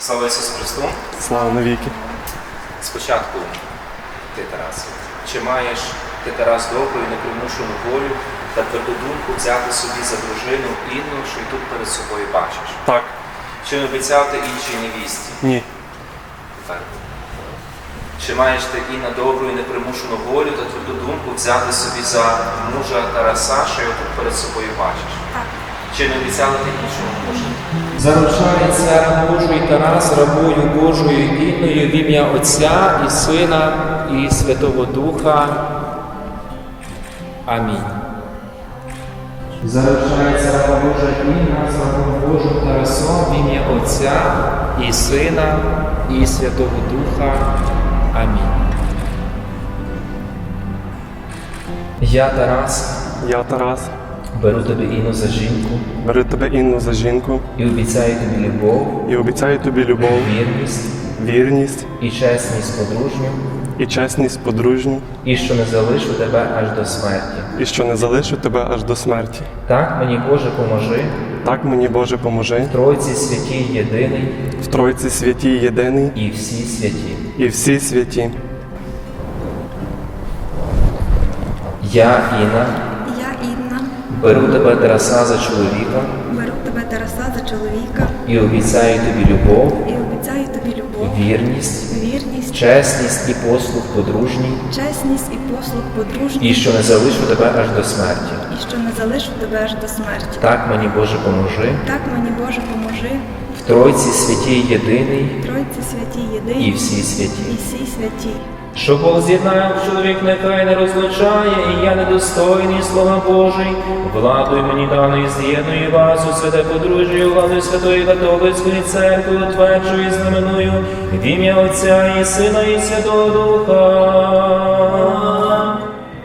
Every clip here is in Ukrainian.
Слава Ісусу Христу! Слава навіки. Спочатку ти, Тарас. Чи маєш ти, Тарас, добру і непримушену волю та тверду думку взяти собі за дружину Інну, що й тут перед собою бачиш? Так. Чи не обіцяв ти іншій невісті? Ні. Так. Чи маєш ти Інна добру і непримушену волю та тверду думку взяти собі за мужа Тараса, що його тут перед собою бачиш? Так. Чи не обіцяли ти іншого мужа? Заручається Божий Тарас рабою Божою Інною в ім'я Отця і Сина і Святого Духа. Амінь. Заручається раба Божа Інна з рабом Божим Тарасом в ім'я Отця і Сина і Святого Духа. Амінь. Я, Тарас, Я Тарас. Беру тебе Інну за жінку Беру тебе Інну за жінку і обіцяю тобі любов, і обіцяю тобі любов, вірність вірність і чесність подружню, і чесність подружню, і що не залишу тебе аж до смерті. і що не залишу тебе аж до смерті. Так мені Боже поможи, Так мені Боже поможи Тройці святій єдиний в Тройці святій єдиний і всі святі. і всі святі. Я, Інна, беру тебе Тараса за чоловіка. Беру тебе Тараса за чоловіка. І обіцяю тобі любов, і обіцяю тобі любов, вірність, вірність, чесність і послуг подружній, чесність і послуг подружній, і що не залишу тебе аж до смерті. і що не залишу тебе аж до смерті. Так мені Боже поможи, Так мені Боже поможи, в Тройці святій єдиний. Тройці святі і єдині всі і всі святі. Що Бог з'єднає, чоловік нехай не розлучає, і я недостойний слова Божий. Владою мені даної з'єдную вас у святе подружжя, владою Святої Католицької церкви, утверджую і знаменую в ім'я Отця і Сина і Святого Духа.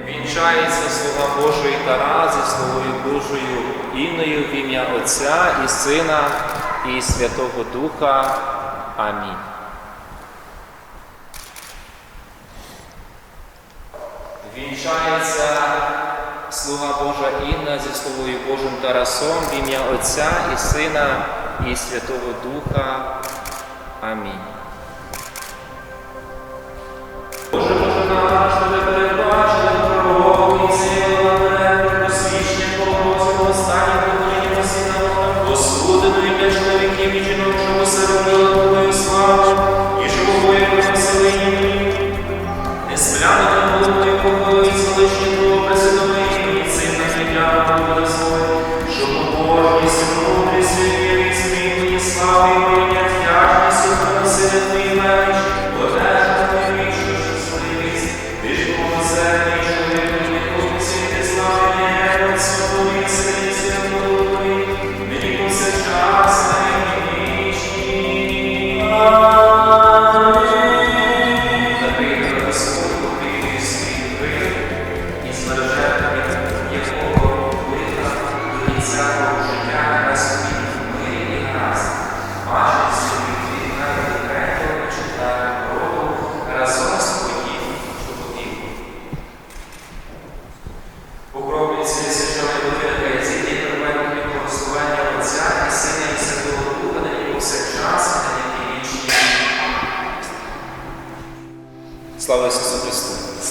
Вінчається слуга Божої Тарас зі словою Божою Інною в ім'я Отця і Сина і Святого Духа. Амінь. Вінчається слуга Божа Інна зі словою Божим Тарасом в ім'я Отця і Сина і Святого Духа. Амінь. Боже, Боже наш,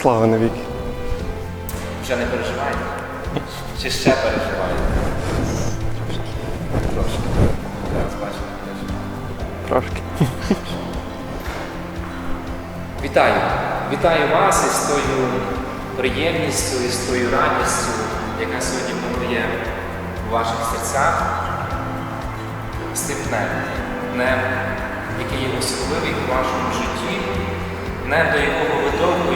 Слава навіки. Вже не переживаєте? Чи ще переживаєте? Трошки. Зараз бачимо, переживаєте. Трошки. Вітаю! Вітаю вас із тою приємністю, із тою радістю, яка сьогодні панує у ваших серцях, з тим днем, днем, який є особливий у вашому житті, днем, до якого ви довго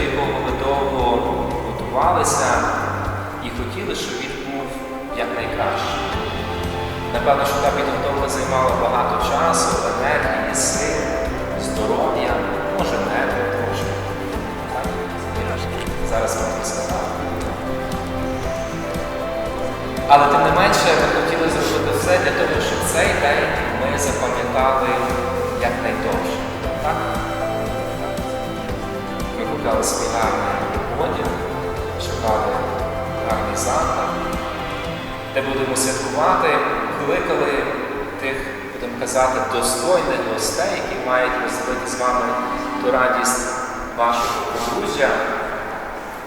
до якого ви довго готувалися і хотіли, щоб він був якнайкращий. Напевно, що та підготовка займала багато часу, енергії, сил, здоров'я, може нерви трошки. Зараз це сказав. Але тим не менше ми хотіли зробити все для того, щоб цей день ми запам'ятали якнайдовше. Так? Купляли свій гарний одяг, шукали гарний заклад, де будемо святкувати, кликали тих будемо казати, достойних гостей, які мають розділити з вами ту радість вашого подружжя,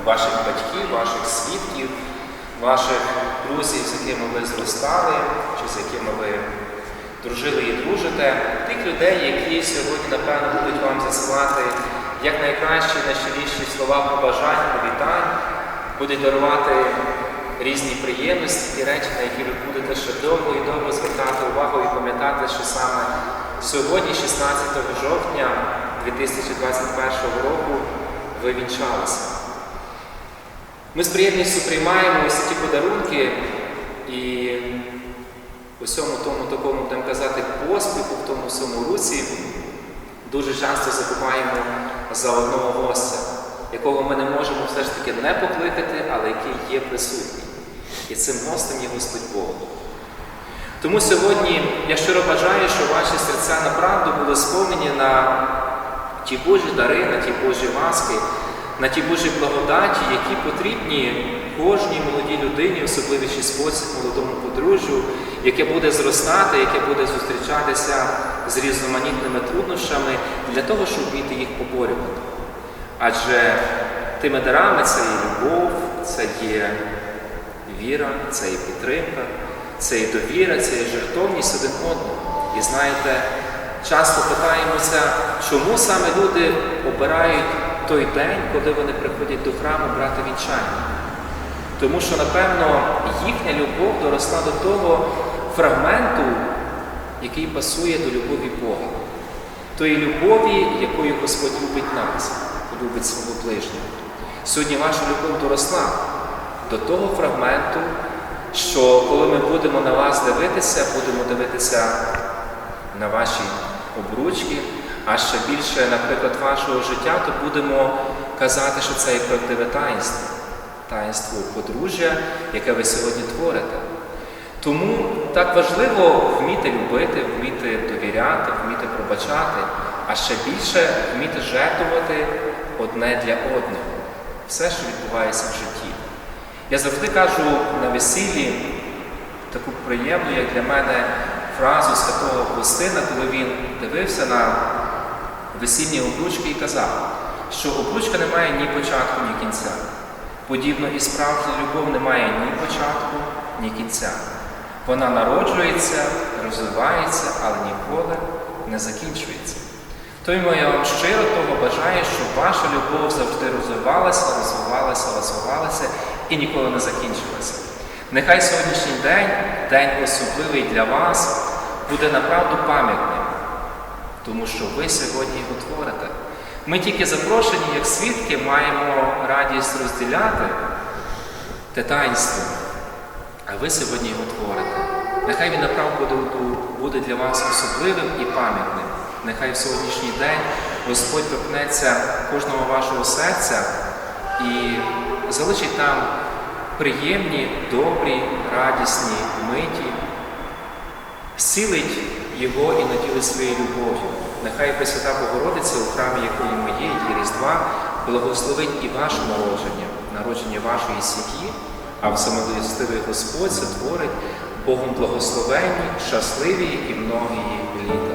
ваших батьків, ваших свідків, ваших друзів, з якими ви зростали, чи з якими ви дружили і дружите, тих людей, які сьогодні, напевно, будуть вам засилати як найкращі, найщиріші слова побажань, привітань, будуть дарувати різні приємності, ті речі, на які ви будете ще довго і довго звертати увагу і пам'ятати, що саме сьогодні, 16 жовтня 2021 року, ви вінчалися. Ми з приємністю приймаємо ось ті подарунки і у всьому тому такому, будемо казати, поспіху, в тому всьому русі дуже часто забуваємо за одного гостя, якого ми не можемо все ж таки не покликати, але який є присутній. І цим гостем є Господь Бог. Тому сьогодні я щиро бажаю, щоб ваші серця направду були сповнені на ті Божі дари, на ті Божі ласки, на ті Божі благодаті, які потрібні кожній молодій людині, особливіший спосіб молодому подружжю, яке буде зростати, яке буде зустрічатися з різноманітними труднощами для того, щоб вміти їх поборювати. Адже тими дарами це є любов, це є віра, це є підтримка, це є довіра, це є жертовність один одного. І знаєте, часто питаємося, чому саме люди обирають той день, коли вони приходять до храму брати вінчання. Тому що, напевно, їхня любов доросла до того фрагменту, який пасує до любові Бога, тої любові, якою Господь любить нас, любить свого ближнього. Сьогодні ваша любов доросла до того фрагменту, що коли ми будемо на вас дивитися, будемо дивитися на ваші обручки, а ще більше, наприклад, вашого життя, то будемо казати, що це є правдиве таїнство, таїнство подружжя, яке ви сьогодні творите. Тому так важливо вміти любити, вміти довіряти, вміти пробачати, а ще більше вміти жертвувати одне для одного. Все, що відбувається в житті. Я завжди кажу на весіллі таку приємну, як для мене, фразу святого Августина, коли він дивився на весільні обручки і казав, що обручка не має ні початку, ні кінця. Подібно і справжня любов не має ні початку, ні кінця. Вона народжується, розвивається, але ніколи не закінчується. Тому я вам щиро того бажаю, щоб ваша любов завжди розвивалася, розвивалася, розвивалася і ніколи не закінчилася. Нехай сьогоднішній день, день особливий для вас, буде направду пам'ятним, тому що ви сьогодні його творите. Ми тільки запрошені, як свідки, маємо радість розділяти те таїнство, а ви сьогодні його творите. Нехай він направду буде, для вас особливим і пам'ятним. Нехай в сьогоднішній день Господь торкнеться кожного вашого серця і залишить там приємні, добрі, радісні миті, зцілить його і наділи своєю любов'ю. Нехай Пресвята Богородиця, у храмі якої ми є, її Різдва, благословить і ваше народження, народження вашої сім'ї, а всемилостивий Господь сотворить Богом благословенні, щасливі і многії літа.